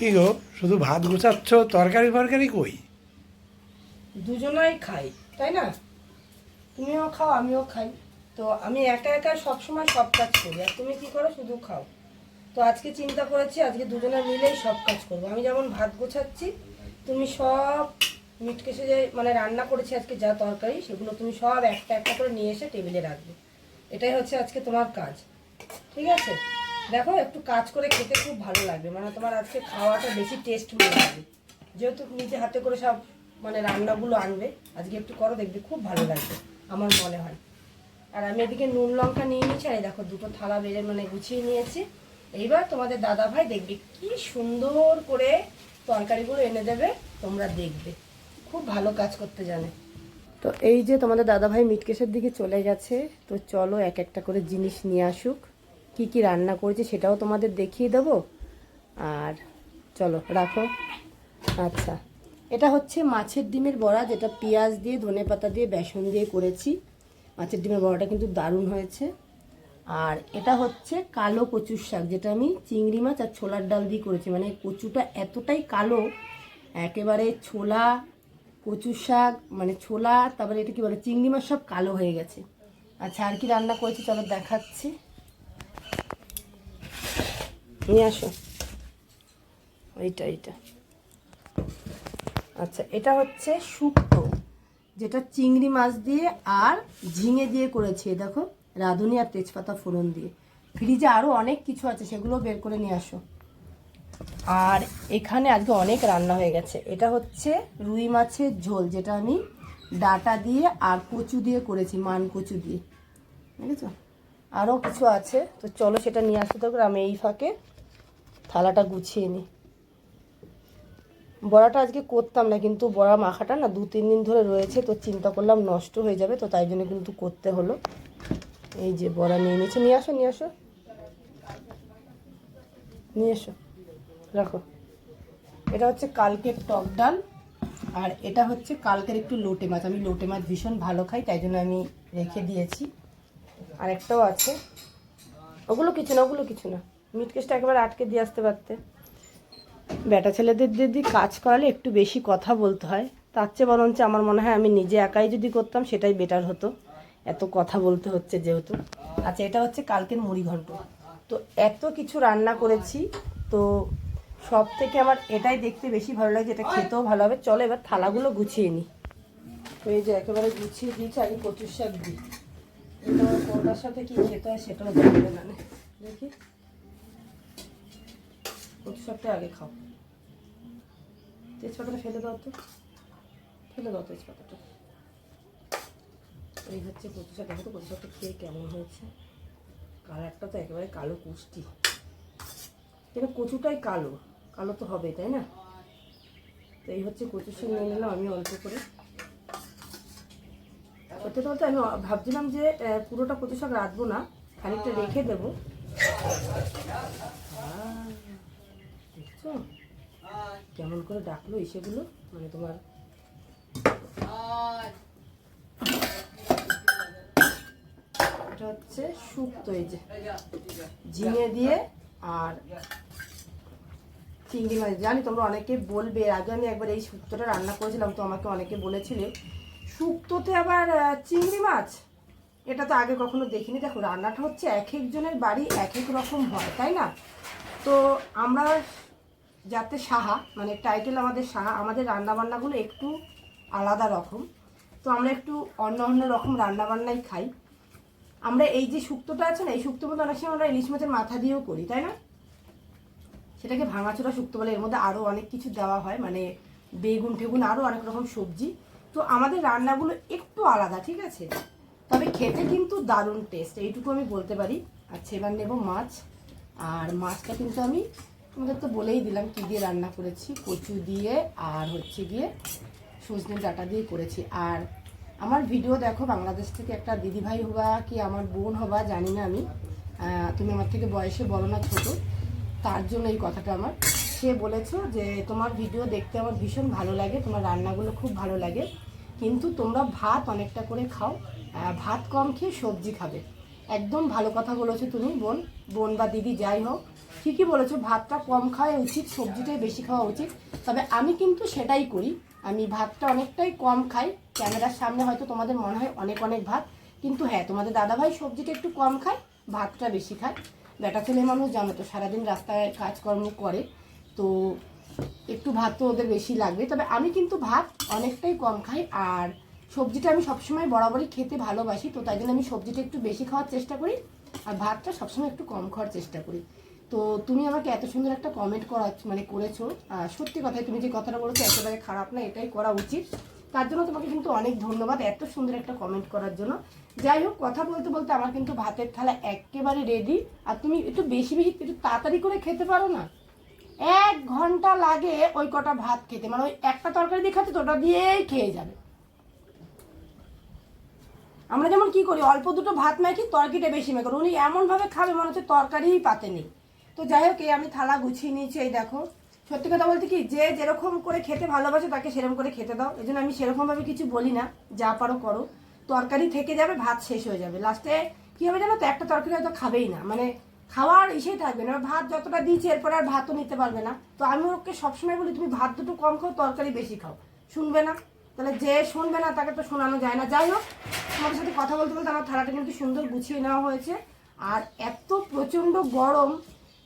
কি গো, শুধু ভাত গুছাচ্ছ, তরকারি ফরকারি কই? দুজনাই খাই, তাই না? তুমিও খাও, আমিও খাই। তো আমি একা একা সবসময় সব কাজ করি, আর তুমি কি করো, শুধু খাও। তো আজকে চিন্তা করেছি, আজকে দুজনে মিলেই সব কাজ করব। আমি যেমন ভাত গোছাচ্ছি, তুমি সব মিটকেসে যে মানে রান্না করেছি আজকে যা তরকারি, সেগুলো তুমি সব একটা একটা করে নিয়ে এসে টেবিলে রাখবে। এটাই হচ্ছে আজকে তোমার কাজ। ঠিক আছে? দেখো, একটু কাজ করে খেতে খুব ভালো লাগবে। মানে তোমার আজকে খাওয়াটা বেশি টেস্ট মনে হবে যেহেতু নিজে হাতে করে সব মানে রান্নাগুলো আনবে, আজকে একটু করো, দেখবে খুব ভালো লাগবে, আমার মনে হয়। আর আমি এদিকে নুন লঙ্কা নিয়ে নিয়েছি, আর দেখো, দুটো থালা বেড়ে মানে গুছিয়ে নিয়েছি। এইবার তোমাদের দাদা ভাই দেখবে কি সুন্দর করে তরকারিগুলো এনে দেবে, তোমরা দেখবে। খুব ভালো কাজ করতে জানে। তো এই যে তোমাদের দাদা ভাই মিটকেশের দিকে চলে গেছে, তো চলো এক একটা করে জিনিস নিয়ে আসুক। কি কি রান্না করেছে সেটাও তোমাদের দেখিয়ে দেবো। আর চলো, রাখো। আচ্ছা এটা হচ্ছে মাছের ডিমের বড়া, যেটা পেঁয়াজ দিয়ে, ধনে পাতা দিয়ে, বেসন দিয়ে করেছি। মাছের ডিমের বড়াটা কিন্তু দারুণ হয়েছে। আর এটা হচ্ছে কালো কচুর শাক, যেটা আমি চিংড়ি মাছ আর ছোলার ডাল দিয়ে করেছি। মানে কচুটা এতটাই কালো, একেবারে ছোলা, কচুর শাক মানে ছোলা, তারপরে এটা কি বলে, চিংড়ি মাছ সব কালো হয়ে গেছে। আচ্ছা আর কি রান্না করেছি? চলো দেখাচ্ছি। নিয়ে আসো। এইটা এইটা। আচ্ছা এটা হচ্ছে শুক্তো, যেটা চিংড়ি মাছ দিয়ে আর ঝিঙে দিয়ে করেছি। দেখো, রাঁধুনি আর তেজপাতা ফোড়ন দিয়ে। ফ্রিজে আরও অনেক কিছু আছে, সেগুলো বের করে নিয়ে আসো। আর এখানে আজকে অনেক রান্না হয়ে গেছে। এটা হচ্ছে রুই মাছের ঝোল, যেটা আমি ডাটা দিয়ে আর কচু দিয়ে করেছি, মান কচু দিয়ে। বুঝেছ? আরও কিছু আছে। তো চলো সেটা নিয়ে আসতে থাকবে আমি এই ফাঁকে থালাটা গুছিয়ে নিই বড়াটা আজকে করতাম না, কিন্তু বড়া মাখাটা না দু তিন দিন ধরে রয়েছে, তো চিন্তা করলাম নষ্ট হয়ে যাবে, তো তাই জন্য কিন্তু করতে হলো। এই যে বড়া নিয়ে নিয়েছে, নিয়ে আসো নিয়ে আসো। নিয়ে এসো, রাখো। এটা হচ্ছে কালকের টক ডাল, আর এটা হচ্ছে কালকের একটু লোটে মাছ। আমি লোটে মাছ ভীষণ ভালো খাই, তাই জন্য আমি রেখে দিয়েছি। আর একটাও আছে। ওগুলো কিছু না, ওগুলো কিছু না। মিটকেসটা একেবারে আটকে দিয়ে আসতে পারতে। বেটা ছেলেদের যদি কাজ করালে একটু বেশি কথা বলতে হয়, তার চেয়ে বরঞ্চ আমার মনে হয় আমি নিজে একাই যদি করতাম, সেটাই বেটার হতো। এত কথা বলতে হচ্ছে যেহেতু। আচ্ছা এটা হচ্ছে কালকের মুড়ি ঘন্ট। তো এত কিছু রান্না করেছি, তো সব থেকে আমার এটাই দেখতে বেশি ভালো লাগে, যেটা খেতেও ভালো হবে। চলো এবার থালাগুলো গুছিয়ে নিই তো এই যে একেবারে গুছিয়ে দিয়েছি আগে কচুর শাক দিই। এটা সাথে কি খেতে হয় সেটাও জানবে না দেখি কচু শাকটা আগে খাও। তেজপাতাটা ফেলে দাও তো ফেলে দাও তেজপাতাটা এই হচ্ছে কচু শাক তো কচু শাকটা খেয়ে কেমন হয়েছে কালারটা তো একেবারে কালো কুষ্টি কিন্তু কচুটাই কালো কালো তো হবে তাই না তো এই হচ্ছে কচু শাক নিয়ে নিলাম আমি অল্প করে সত্যি বলতে আমি ভাবছিলাম যে পুরোটা কচু শাক রাখব না, খানিকটা রেখে দেবো। কেমন করে ডাকলো এসেগুলো মানে তোমার এটা হচ্ছে শুক্তো এই যে ঝিঙে দিয়ে আর চিংড়ি মাছ। জানি তোমরা অনেকে বলবে, আগে আমি একবার এই শুক্তোটা রান্না করেছিলাম, তো আমাকে অনেকে বলেছিলে। শুক্তোতে আবার চিংড়ি মাছ? এটা তো আগে কখনো দেখিনি। দেখো, রান্নাটা হচ্ছে এক একজনের বাড়ি এক এক রকম হয়, তাই না? তো আমরা যাতে সাহা মানে টাইটেল আমাদের সাহা, আমাদের রান্নাবান্নাগুলো একটু আলাদা রকম। তো আমরা একটু অন্য অন্য রকম রান্নাবান্নাই খাই। আমরা এই যে শুক্তোটা আছে না, এই শুক্তো মধ্যে অনেক সময় আমরা ইলিশ মাছের মাথা দিয়েও করি, তাই না? সেটাকে ভাঙাচোরা শুক্তো বলে। এর মধ্যে আরও অনেক কিছু দেওয়া হয় মানে বেগুন টেগুন আরও অনেক রকম সবজি। তো আমাদের রান্নাগুলো একটু আলাদা, ঠিক আছে? তবে খেতে কিন্তু দারুণ টেস্ট এইটুকু আমি বলতে পারি। আচ্ছা এবার নেব মাছ। আর মাছটা কিন্তু আমি তোমাদের তো বলেই দিলাম কী দিয়ে রান্না করেছি। কচু দিয়ে আর হচ্ছে গিয়ে সজনে ডাটা দিয়ে করেছি। আর আমার ভিডিও দেখো, বাংলাদেশ থেকে একটা দিদিভাই হবা কি আমার বোন হবা, জানি না আমি। তুমি আমার থেকে বয়সে বড় না ছোটো। তার জন্য এই কথাটা আমার। সে বলেছ যে তোমার ভিডিও দেখতে আমার ভীষণ ভালো লাগে, তোমার রান্নাগুলো খুব ভালো লাগে। কিন্তু তোমরা ভাত অনেকটা করে খাও ভাত কম খেয়ে সবজি খাবে। একদম ভালো কথা বলেছ তুমি, বোন বোন বা দিদি যাই হোক। ঠিকই বলেছ, ভাতটা কম খাওয়া উচিত, সবজিটাই বেশি খাওয়া উচিত। তবে আমি কিন্তু সেটাই করি, আমি ভাতটা অনেকটাই কম খাই। ক্যামেরার সামনে হয়তো তোমাদের মনে হয় অনেক অনেক ভাত, কিন্তু হ্যাঁ তোমাদের দাদাভাই সবজিটা একটু কম খায়, ভাতটা বেশি খায়। বেটা ছেলে মানুষ জানো তো, সারাদিন রাস্তায় কাজকর্ম করে। তো একটু ভাত তো ওদের বেশি লাগবে। তবে আমি কিন্তু ভাত অনেকটাই কম খাই আর সবজিটা আমি সবসময় বরাবরই খেতে ভালোবাসি, তো তাই জন্য আমি সবজিটা একটু বেশি খাওয়ার চেষ্টা করি আর ভাতটা সবসময় একটু কম খাওয়ার চেষ্টা করি। তো তুমি আমাকে এত সুন্দর একটা কমেন্ট করা মানে করেছ। সত্যি কথাই তুমি যে কথাটা বলেছ একেবারে খারাপ না, এটাই করা উচিত। তার জন্য তোমাকে কিন্তু অনেক ধন্যবাদ এত সুন্দর একটা কমেন্ট করার জন্য। যাই হোক, কথা বলতে বলতে আমার কিন্তু ভাতের থালা একেবারে রেডি আর তুমি একটু বেশি বেশি একটু তাড়াতাড়ি করে খেতে পারো না? এক ঘণ্টা লাগে ওই কটা ভাত খেতে। মানে ওই একটা তরকারি দিয়ে খাচ্ছে তো, ওটা দিয়েই খেয়ে যাবে। আমরা যেমন কি করি, অল্প দুটো ভাত মাখি তরকারিটা বেশি মেখে উনি এমনভাবে খাবে মনে হচ্ছে তরকারিই পাতে নেই। তো যাই হোক, এই আমি থালা গুছিয়ে নিয়েছি, এই দেখো। সত্যি কথা বলতে কি, যে যেরকম করে খেতে ভালোবাসে তাকে সেরকম করে খেতে দাও। এই জন্য আমি সেরকমভাবে কিছু বলি না, যা পারো করো। তরকারি থেকে যাবে, ভাত শেষ হয়ে যাবে। লাস্টে কি হবে জানো তো, একটা তরকারি হয়তো খাবেই না। মানে খাওয়ার ইসেই থাকবে না। ভাত যতটা দিয়েছি, এরপরে আর ভাতও নিতে পারবে না। তো আমি ওকে সবসময় বলি, তুমি ভাত দুটো কম খাও, তরকারি বেশি খাও। শুনবে না। তাহলে যে শুনবে না, তাকে তো শোনানো যায় না। যাই হোক, তোমাদের সাথে কথা বলতে বলতে আমার থালাটা কিন্তু সুন্দর গুছিয়ে নেওয়া হয়েছে। আর এত প্রচণ্ড গরম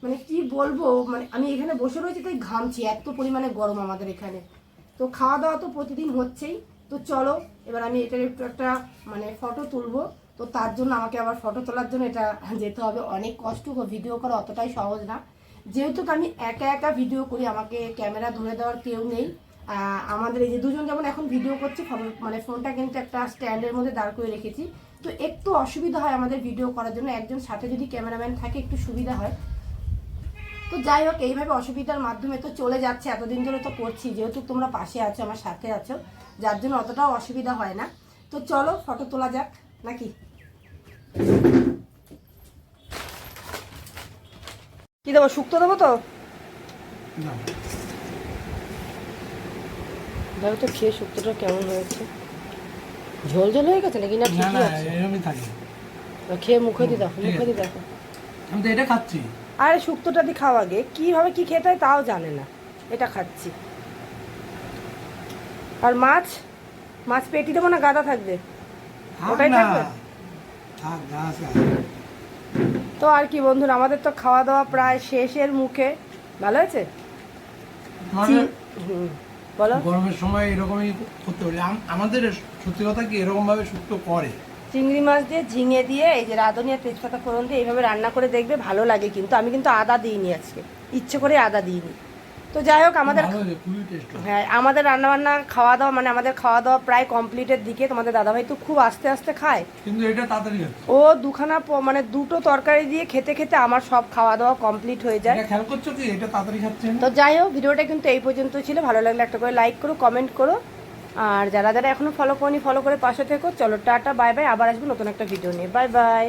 মানে কি বলব মানে আমি এখানে বসে রয়েছি, তাই ঘামছি। এত পরিমাণে গরম আমাদের এখানে। তো খাওয়া দাওয়া তো প্রতিদিন হচ্ছেই। তো চলো, এবার আমি এটার একটু একটা মানে ফটো তুলবো। তো তার জন্য আমাকে আবার ফটো তোলার জন্য এটা যেতে হবে। অনেক কষ্ট ভিডিও করা অতটাই সহজ না। যেহেতু আমি একা একা ভিডিও করি, আমাকে ক্যামেরা ধরে দেওয়ার কেউ নেই। আমাদের এই যে দুজন যেমন এখন ভিডিও করছে মানে ফোনটা কিন্তু একটা স্ট্যান্ডের মধ্যে দাঁড় করে রেখেছি। তো একটু অসুবিধা হয় আমাদের ভিডিও করার জন্য। একজন সাথে যদি ক্যামেরাম্যান থাকে, একটু সুবিধা হয়। তো যাই হোক, এইভাবে অসুবিধার মাধ্যমে তো চলে যাচ্ছে। এতদিন ধরে তো করছি। যেহেতু তোমরা পাশে আছো, আমার সাথে আছো। যার জন্য অতটাও অসুবিধা হয় না। তো চলো ফটো তোলা যাক নাকি? কি দেবো শুক্তো দেবো তো? তো খেয়ে শুক্তোটা কেমন হয়েছে। ঝোল ঝোল হয়ে গেছে নাকি না ঠিকই না আছে? এরকমই থাকে। খেয়ে মুখে দিয়ে দেখো মুখে। দিয়ে দেখো। আমি তো এটা খাচ্ছি। আরে শুক্তোটা দিয়ে খাওয়া আগে। কীভাবে কি খেতে হয় তাও জানে না। এটা খাচ্ছি। আর মাছ মাছ পেটি দেবো না গাদা থাকবে? ওটাই থাকবে? তো আর কি বন্ধুরা আমাদের তো খাওয়া দাওয়া প্রায় শেষের মুখে। ভালো হয়েছে? বলো। গরমের সময় এরকমই করতে পারি। আমাদের সত্যি কথা কি এরকম ভাবে শুক্তো করে? চিংড়ি মাছ দিয়ে ঝিঙে দিয়ে এই যে রাঁধুনি আর তেজপাতা ফোড়ন দিয়ে এইভাবে রান্না করে দেখবে ভালো লাগে কিন্তু। আমি কিন্তু আদা দিইনি আজকে। ইচ্ছে করে আদা দিইনি। তো যাই হোক আমাদের হ্যাঁ আমাদের রান্নাবান্না খাওয়া দাওয়া মানে আমাদের খাওয়া দাওয়া প্রায় কমপ্লিটের দিকে। তোমাদের দাদাভাই তো খুব আস্তে আস্তে খায়। কিন্তু এটা তাড়াতাড়ি ও দুখানা মানে দুটো তরকারি দিয়ে খেতে খেতে আমার সব খাওয়া দাওয়া কমপ্লিট হয়ে যায়। খেয়াল করছ কি এটা তাড়াতাড়ি খাচ্ছে? তো যাই হোক ভিডিওটা কিন্তু এই পর্যন্ত ছিল। ভালো লাগলে একটা করে লাইক করো কমেন্ট করো। আর যারা যারা এখনও ফলো করনি ফলো করে পাশে থেকো। চলো টাটা বাই বাই আবার আসব নতুন একটা ভিডিও নিয়ে। Bye bye